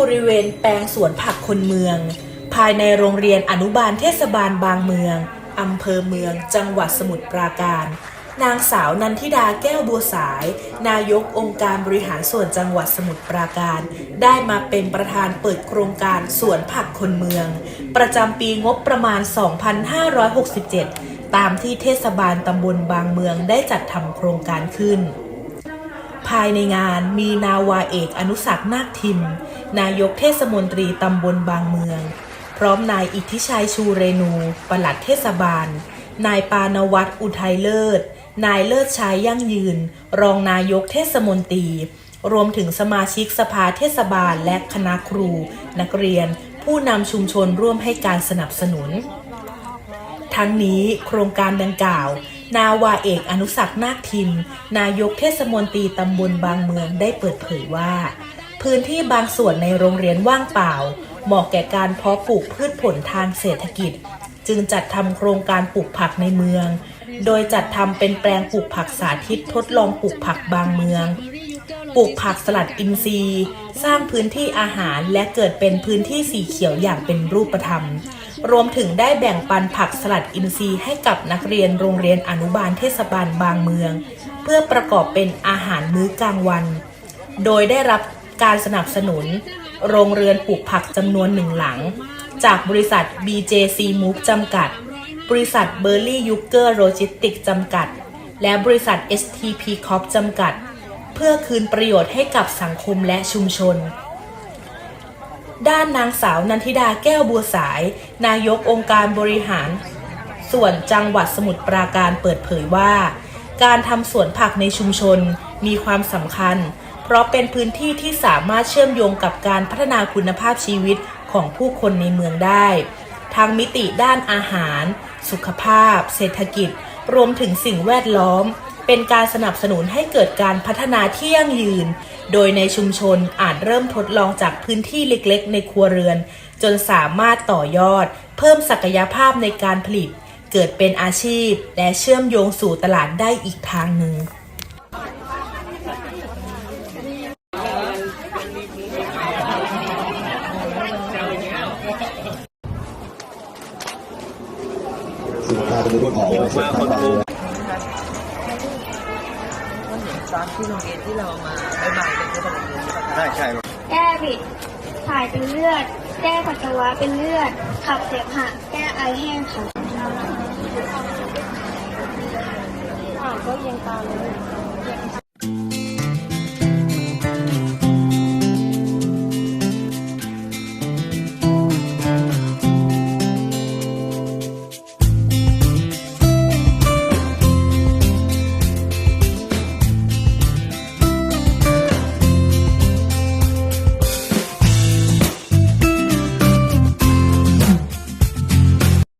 บริเวณแปลงสวนผักคนเมือง ภายในโรงเรียนอนุบาลเทศบาลบางเมืองอำเภอเมืองจังหวัดสมุทรปราการ นางสาวนันทิดาแก้วบัวสาย นายกองค์การบริหารส่วนจังหวัดสมุทรปราการ ได้มาเป็นประธานเปิดโครงการสวนผักคนเมือง ประจำปีงบประมาณ 2567 ตามที่เทศบาลตำบลบางเมืองได้จัดทำโครงการขึ้น ภายในงานมีนาวาเอกอนุสักนาคทิม นายกเทศมนตรีตำบลบางเมือง พร้อมนายอิทธิชัยชูเรนู ปลัดเทศบาล นายปานวัตรอุทัยเลิศ นายเลิศชัยยั่งยืน รองนายกเทศมนตรี รวมถึงสมาชิกสภาเทศบาลและคณะครู นักเรียน ผู้นำชุมชนร่วมให้การสนับสนุน ทั้งนี้โครงการดังกล่าว นาวาเอกอนุสักนาคทิม นายกเทศมนตรีตำบลบางเมืองได้เปิดเผยว่า พื้นที่บางส่วนในโรงเรียนว่างเปล่า เหมาะแก่การเพาะปลูกพืชผลทางเศรษฐกิจ จึงจัดทำโครงการปลูกผักในเมือง โดยจัดทำเป็นแปลงปลูกผักสาธิตทดลองปลูกผักบางเมืองปลูกผักสลัดอินทรีย์ สร้างพื้นที่อาหารและเกิดเป็นพื้นที่สีเขียวอย่างเป็นรูปธรรม รวมถึงได้แบ่งปันผักสลัดอินทรีย์ให้กับนักเรียนโรงเรียนอนุบาลเทศบาลบางเมือง เพื่อประกอบเป็นอาหารมื้อกลางวัน โดยได้รับการสนับสนุน โรงเรือนปลูกผักจำนวนหนึ่งหลัง จากบริษัท BJC Move จำกัด บริษัท b e r l y y u g e r Logistics จำกัด และบริษัท STP Corp จำกัด เพื่อคืนประโยชน์ให้กับสังคมและชุมชน ด้านนางสาวนันทิดาแก้วบัวสาย นายกองค์การบริหาร ส่วนจังหวัดสมุทรปราการเปิดเผยว่า การทำสวนผักในชุมชนมีความสำคัญ เพราะเป็นพื้นที่ที่สามารถเชื่อมโยงกับการพัฒนาคุณภาพชีวิตของผู้คนในเมืองได้ทั้งมิติด้านอาหาร สุขภาพ เศรษฐกิจ รวมถึงสิ่งแวดล้อม เป็นการสนับสนุนให้เกิดการพัฒนาที่ยั่งยืน โดยในชุมชนอาจเริ่มทดลองจากพื้นที่เล็กๆ ในครัวเรือน จนสามารถต่อยอด เพิ่มศักยภาพในการผลิต เกิดเป็นอาชีพ และเชื่อมโยงสู่ตลาดได้อีกทางหนึ่งสินค้าเป็นรุ่นของเซ็นทรั บางเมืองก็เห็นตอนที่โรงเรียนที่เรามาบ่ายๆเป็นก็ต้องเรียนใช่ปะคะใช่ใช่แก้ผิดถ่ายเป็นเลือด แก้ปัสสาวะเป็นเลือด ขับเสมหะแก้ไอแห้งค่ะอ่าก็ยังตามเลย